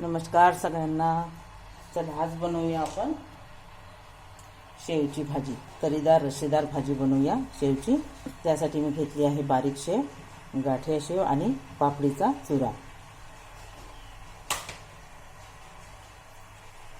नमस्कार सगळ्यांना. चला आज बनवूया आपण शेवची भाजी. तरीदार रस्सेदार भाजी बनवूया शेवची. त्यासाठी मी घेतली आहे बारीक शेव गाठिया शेव आणि पापडीचा चुरा.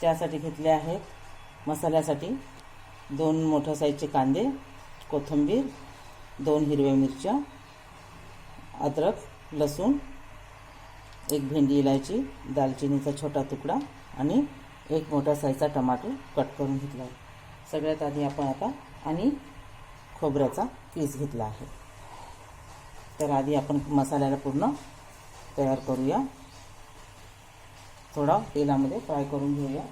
त्यासाठी घेतले आहेत मसाल्यासाठी दोन मोठ्या साईजचे कांदे कोथिंबीर दोन हिरव्या मिरच्या अद्रक लसूण एक भेंडी इलायची दालचिनीचा छोटा तुकडा आणि एक मोठा साईजचा टमाटो कट करून घेतला आहे. सगळ्यात आधी आपण आता आणि खोबऱ्याचा पीस घेतला आहे. तर आधी आपण मसाल्याला पूर्ण तयार करूया. थोडा तेलामध्ये फ्राय करून घेऊया.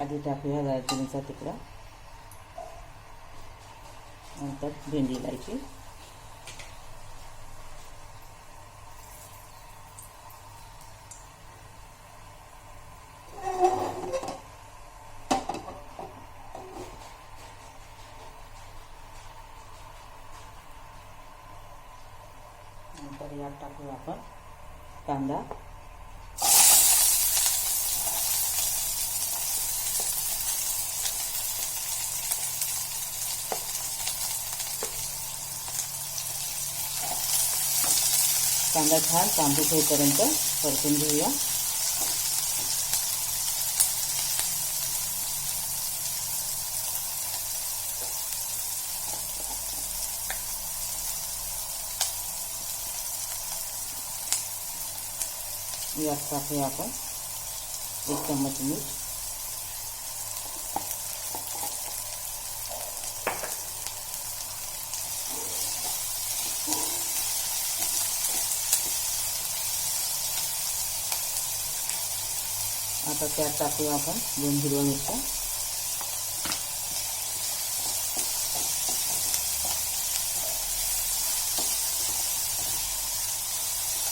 आधी टाकूया दालचिनीचा तुकडा. नंतर भेंडी लायची नंतर यात टाकूया आपण कांदा. कांदा छान तांबूस होईपर्यंत परतून घेऊया. यात टाकूया आपण एक चम्मच मीठ. आता त्यात टाकूया आपण दोन हिरव्या मिरच्या.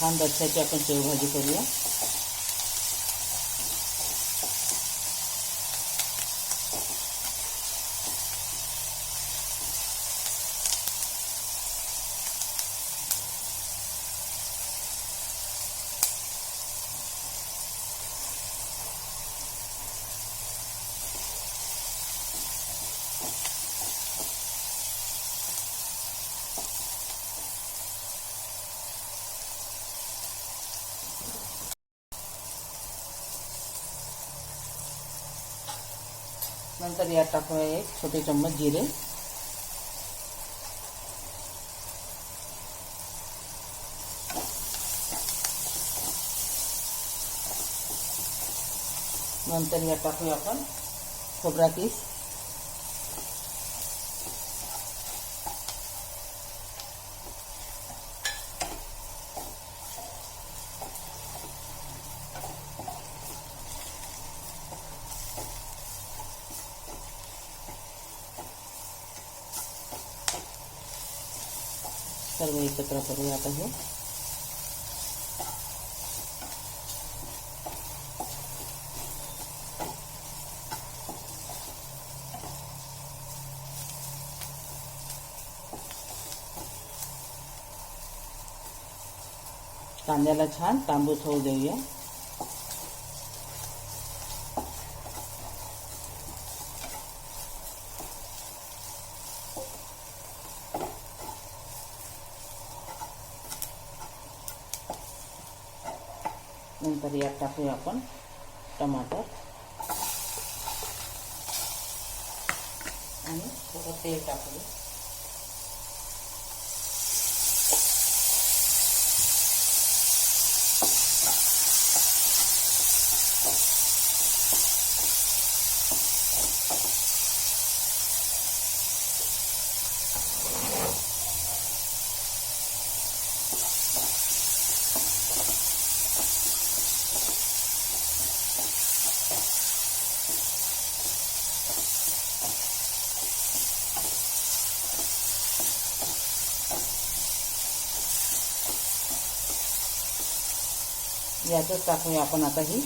छान दक्षाची आपण शेवभाजी करूया. नंतर यात टाकूया एक छोटे चम्मच जिरे. नंतर यात टाकूया आपण खोबरा किस सर्व एकत्र करूया आता हे। कांद्याला छान तांबूस होऊ देऊया नंतर यात टाकूया आपण टमाटर. आणि थोडं तेल टाकूया यातच आपण आता ही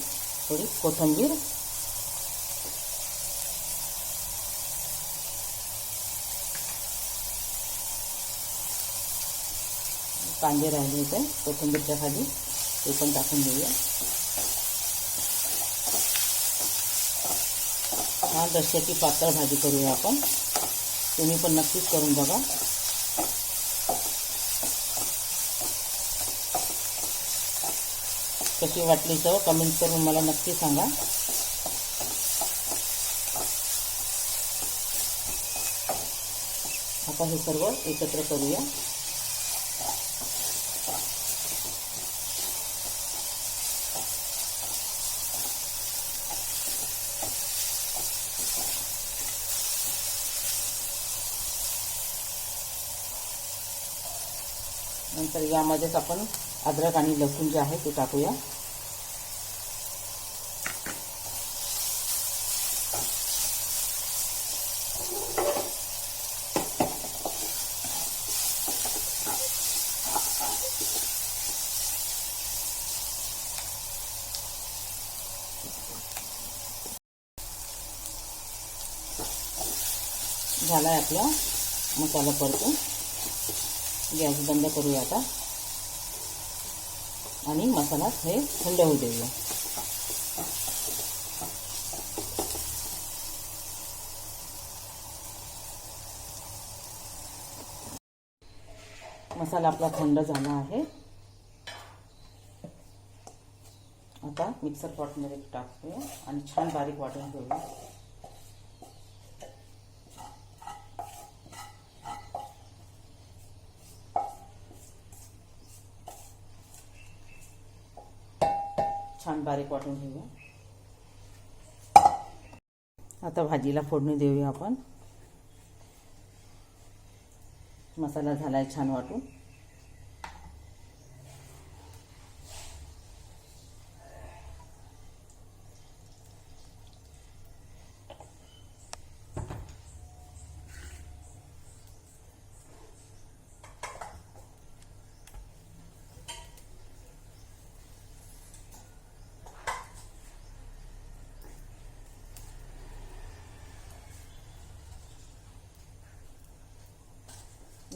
थोडी कोथिंबीर. कांदे राहिले होते कोथिंबीरच्या खाली. ते पण टाकून देऊया. छान रश्याची पातळ भाजी करूया आपण. तुम्ही पण नक्कीच करून बघा. कशी वाटली चव कमेंट करून मला नक्की सांगा. आता हे सर्व एकत्र करूया. नंतर यामध्येच आपण अद्रक आणि लसूण जे आहे ते टाकूया. झाला आहे आपला मसाला परतून. गॅस बंद करूया आता. आणि मसाला हे थंड होऊ देऊया. मसाला आपला थंड झाला आहे. आता मिक्सर पॉटमध्ये टाकूया आणि छान बारीक वाटून घेऊया. छान बारीक वाटून घेऊया. आता भाजीला फोडणी देऊया आपण. मसाला झालाय छान वाटून.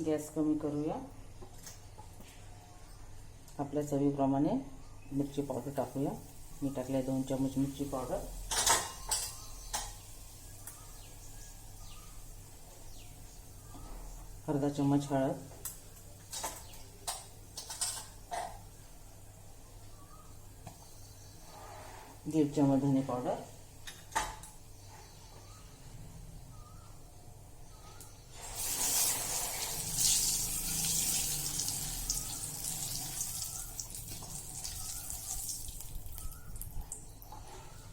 गॅस कमी करू करूया. आपल्या चवीप्रमाणे मिरची पावडर टाकूया. मी टाकले दोन चमच मिरची पावडर. अर्धा चम्मच हळद. दीड चम्मच धने पावडर.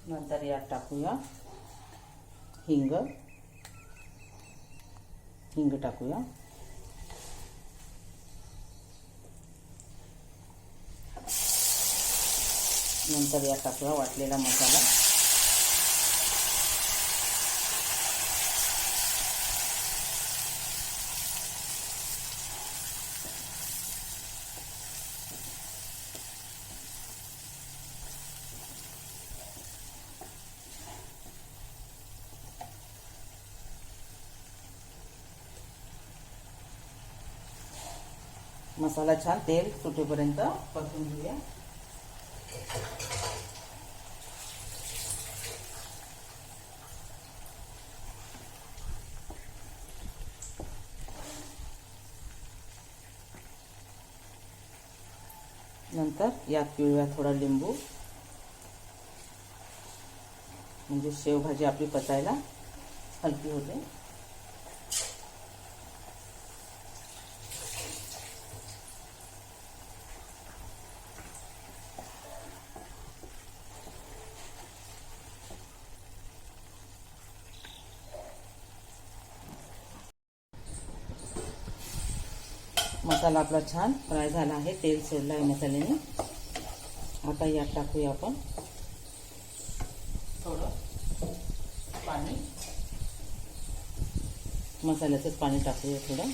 नंतर यात टाकूया हिंग. हिंग टाकूया. नंतर यात टाकूया वाटलेला मसाला. मसाला छान तेल सुटेपर्यंत परतून घेऊया. नंतर यात पिळूया थोडा लिंबू. म्हणजे शेवभाजी आपली पचायला हलकी होते. मसाला आपला छान फ्राय झाला आहे तेल सोडलं आहे मसाल्याने. आता यात टाकूया आपण. थोडं पाणी. मसाल्याचंच पाणी टाकूया थोडं.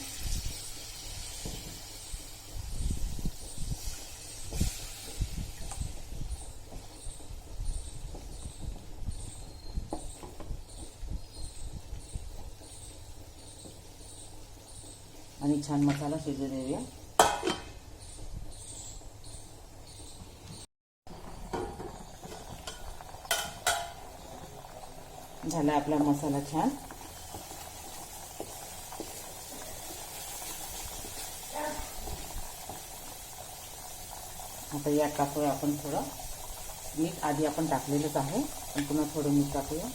छान मसाला शिजू देऊया. झाला आपला मसाला छान. आता या टाकूया आपण थोडं. मीठ आधी आपण टाकलेलंच आहे. पण पुन्हा थोडं मीठ टाकूया.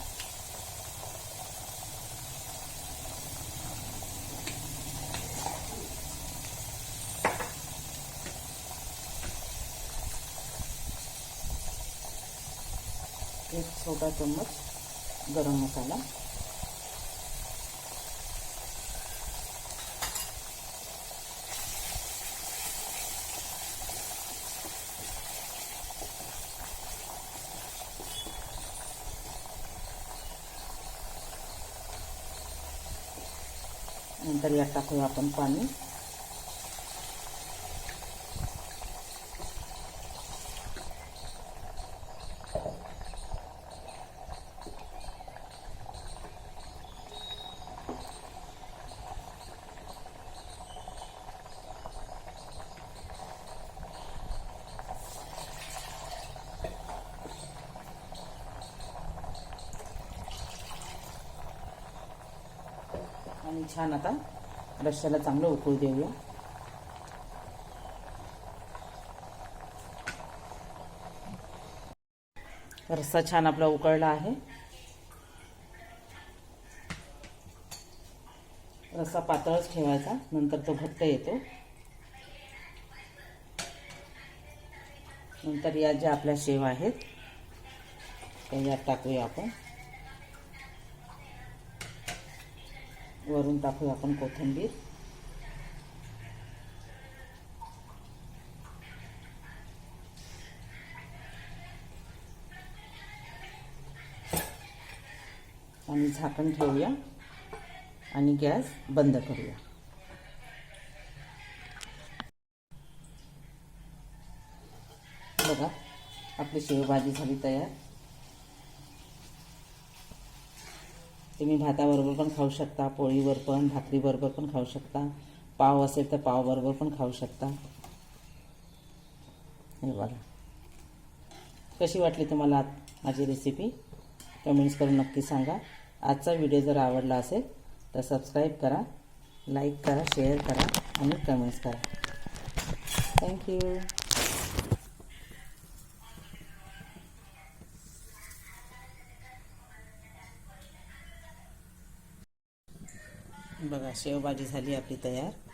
एक छोटा चम्मच गरम मसाला नंतर यात टाकूया आपण पाणी आणि छान आता रश्श्याला चांगलं उकळू देऊया. रस्सा छान आपला उकळला आहे. रस्सा पातळच ठेवायचा नंतर तो घट्ट येतो. नंतर या ज्या आपल्या शेव आहेत त्या यात टाकूया आपण. वरून टाकूया आपण कोथिंबीर. आणि झाकण ठेवूया. आणि गॅस बंद करूया. बघा आपली शेवभाजी झाली तयार. तुम्ही भाताबरोबर पण खाऊ शकता पोळीवर पण भाकरीबरोबर पण खाऊ शकता. पाव असेल तर पावबरोबर पण खाऊ शकता. हे बघा. कशी वाटली तुम्हाला माझी रेसिपी कमेंट्स करून नक्की सांगा. आजचा व्हिडिओ जर आवडला असेल तर सबस्क्राईब करा लाईक करा शेअर करा आणि कमेंट्स करा. थँक्यू बघा शेवभाजी झाली आपली तयार.